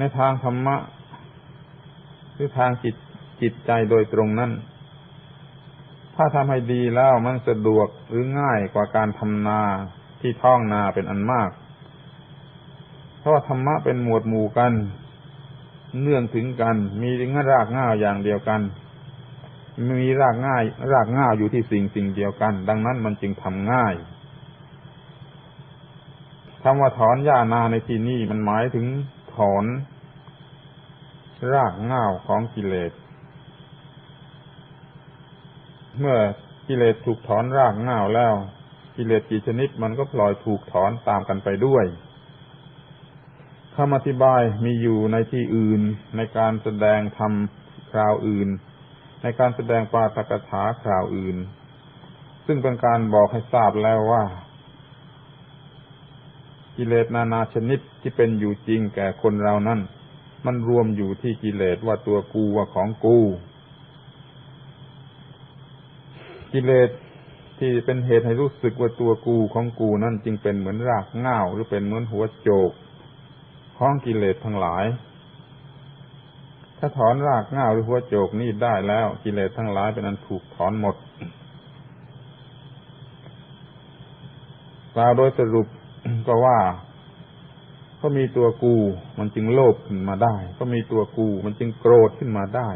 ในทางธรรมะหรือทางจิตจิตใจโดยตรงนั้น ถ้าทำให้ดีแล้วมันสะดวกหรือง่ายกว่าการทำนาที่ท้องนาเป็นอันมาก เพราะว่าธรรมะเป็นหมวดหมู่กัน เนื่องถึงกัน มีรากง่าอย่างเดียวกัน มีรากง่าย รากง่าอยู่ที่สิ่งสิ่งเดียวกัน ดังนั้นมันจึงทำง่ายคำว่าถอนหญ้านาในที่นี้มันหมายถึงถอน รากเง่าของกิเลส เมื่อกิเลสถูกถอนรากเง่าแล้ว กิเลสกี่ชนิดมันก็ปล่อยถูกถอนตามกันไปด้วยคำอธิบายมีอยู่ในที่อื่นในการแสดงธรรมคราวอื่น ในการแสดงปาตกถาคราวอื่น ซึ่งเป็นการบอกให้ทราบแล้วว่า กิเลสนานาชนิดที่เป็นอยู่จริงแก่คนเรานั้น มันรวมอยู่ที่กิเลสว่าตัวกูว่าของกู กิเลสที่เป็นเหตุให้รู้สึกว่าตัวกูของกูนั่นจึงเป็นเหมือนรากเง้าหรือเป็นเหมือนหัวโจกของกิเลสทั้งหลาย ถ้าถอนรากเง้าหรือหัวโจกนี่ได้แล้ว กิเลสทั้งหลายเป็นอันถูกถอนหมดกล่าวโดยสรุปก็ว่า ก็มีตัวกู มันจึงโลภขึ้นมาได้ ก็มีตัวกู มันจึงโกรธขึ้นมาได้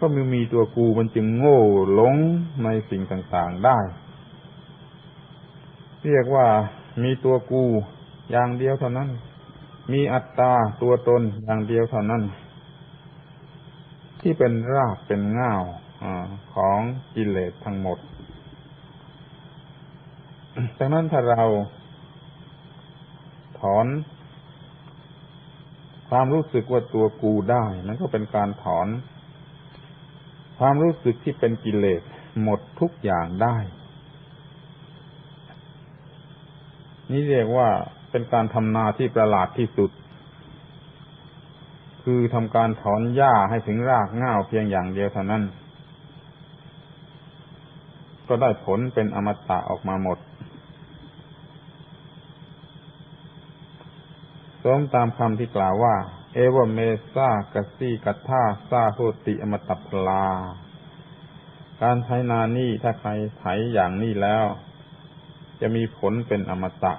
ก็มีมีตัวกูมันจึงโง่หลงในสิ่งต่างๆได้ เรียกว่ามีตัวกูอย่างเดียวเท่านั้น มีอัตตาตัวตนอย่างเดียวเท่านั้น ที่เป็นรากเป็นง่าวของกิเลสทั้งหมด ดังนั้นถ้าเรา ถอน ความรู้สึกว่าตัวกูได้มันก็เป็นการถอน ความรู้สึกที่เป็นกิเลสหมดทุกอย่างได้ นี่เรียกว่าเป็นการทำนาที่ประหลาดที่สุด คือทำการถอนหญ้าให้ถึงรากง่าวเพียงอย่างเดียวเท่านั้น ก็ได้ผลเป็นอมตะออกมาหมด มตามคำที่กล่าวว่า เอวเมซากสีกัตถาซาโหติอมตัพลา การไถนานี่ถ้าใครไถอย่างนี้แล้ว จะมีผลเป็นอมตะ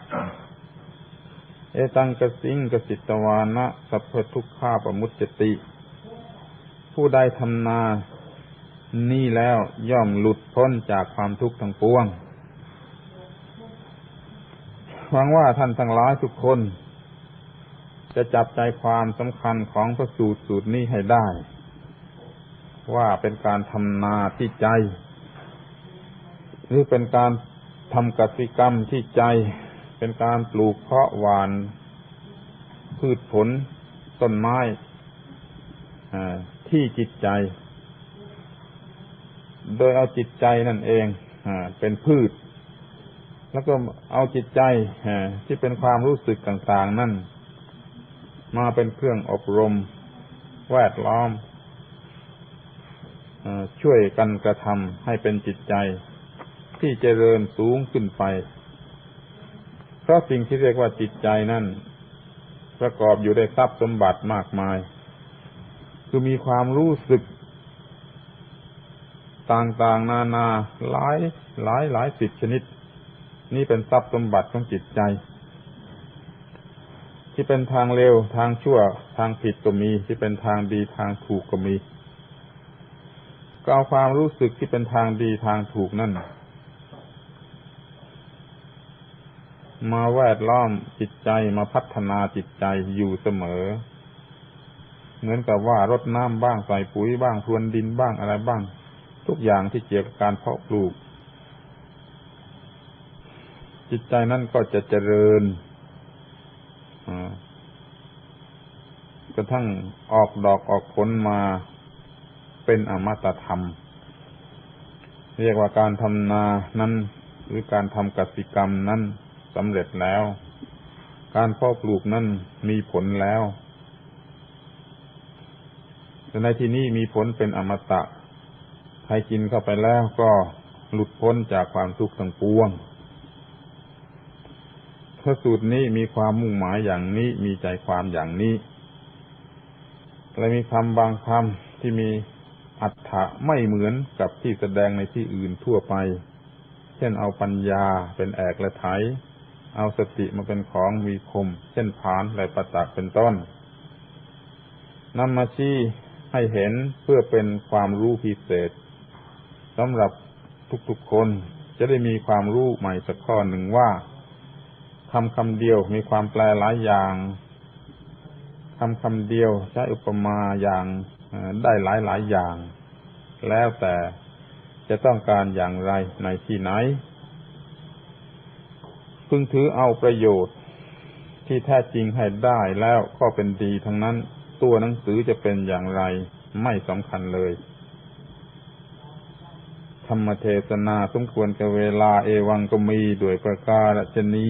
เอตังกสิงกสิตวานะสัพพทุกขาปมุจติ ผู้ใดทำนานี่แล้วย่อมหลุดพ้นจากความทุกข์ทั้งปวงหวังว่าท่านทั้งหลายทุกคน จะจับใจความสำคัญของพระสูตรสูตรนี้ให้ได้ ว่าเป็นการทำนาที่ใจ หรือเป็นการทำกสิกรรมที่ใจ เป็นการปลูกเพาะหวาน พืชผลต้นไม้ที่จิตใจ โดยเอาจิตใจนั่นเองเป็นพืช แล้วก็เอาจิตใจที่เป็นความรู้สึกต่าง ๆ นั่น มาเป็นเครื่องอบรม แวดล้อมช่วยกันกระทำให้เป็นจิตใจ ที่เจริญสูงขึ้นไป เพราะสิ่งที่เรียกว่าจิตใจนั่น ประกอบอยู่ในทรัพย์สมบัติมากมาย คือมีความรู้สึก ต่างๆนานาหลายหลายหลายสิบชนิด นี่เป็นทรัพย์สมบัติของจิตใจ ที่เป็นทางเร็วทางชั่ว ทางผิดก็มี ที่เป็นทางดีทางถูกก็มีก็เอาความรู้สึกที่เป็นทางดีทางถูกนั่น มาแวดล้อมจิตใจมาพัฒนาจิตใจอยู่เสมอ เหมือนกับว่ารดน้ำบ้างใส่ปุ๋ยบ้างพรวนดินบ้างอะไรบ้าง ทุกอย่างที่เกี่ยวกับการเพาะปลูก จิตใจนั่นก็จะเจริญ ระทั่งออกดอกออกผลมาเป็นอมตะธรรม เรียกว่าการทำนานั้น หรือการทำกสิกรรมนั้นสำเร็จแล้ว การเพาะปลูกนั้นมีผลแล้วแต่ในที่นี้มีผลเป็นอมตะใครกินเข้าไปแล้วก็หลุดพ้นจากความทุกข์ทั้งปวงพระสูตรนี้มีความมุ่งหมายอย่างนี้มีใจความอย่างนี้ และมีคำบางคำที่มีอัฏฐะไม่เหมือนกับที่แสดงในที่อื่นทั่วไป เช่นเอาปัญญาเป็นแอกและไถ เอาสติมาเป็นของมีคม เช่นผานและประตักเป็นต้นนำมาชี้ให้เห็นเพื่อเป็นความรู้พิเศษสำหรับทุกๆคนจะได้มีความรู้ใหม่สักข้อหนึ่งว่าคำคำเดียวมีความแปลหลายอย่าง คำคำเดียวใช้อุปมาอย่างได้หลายหลายอย่าง แล้วแต่จะต้องการอย่างไรในที่ไหน พึงถือเอาประโยชน์ที่แท้จริงให้ได้แล้วก็เป็นดีทั้งนั้นตัวหนังสือจะเป็นอย่างไรไม่สำคัญเลย ธรรมเทศนาสมควรกับเวลาเอวังก็มีด้วยประกาศชนี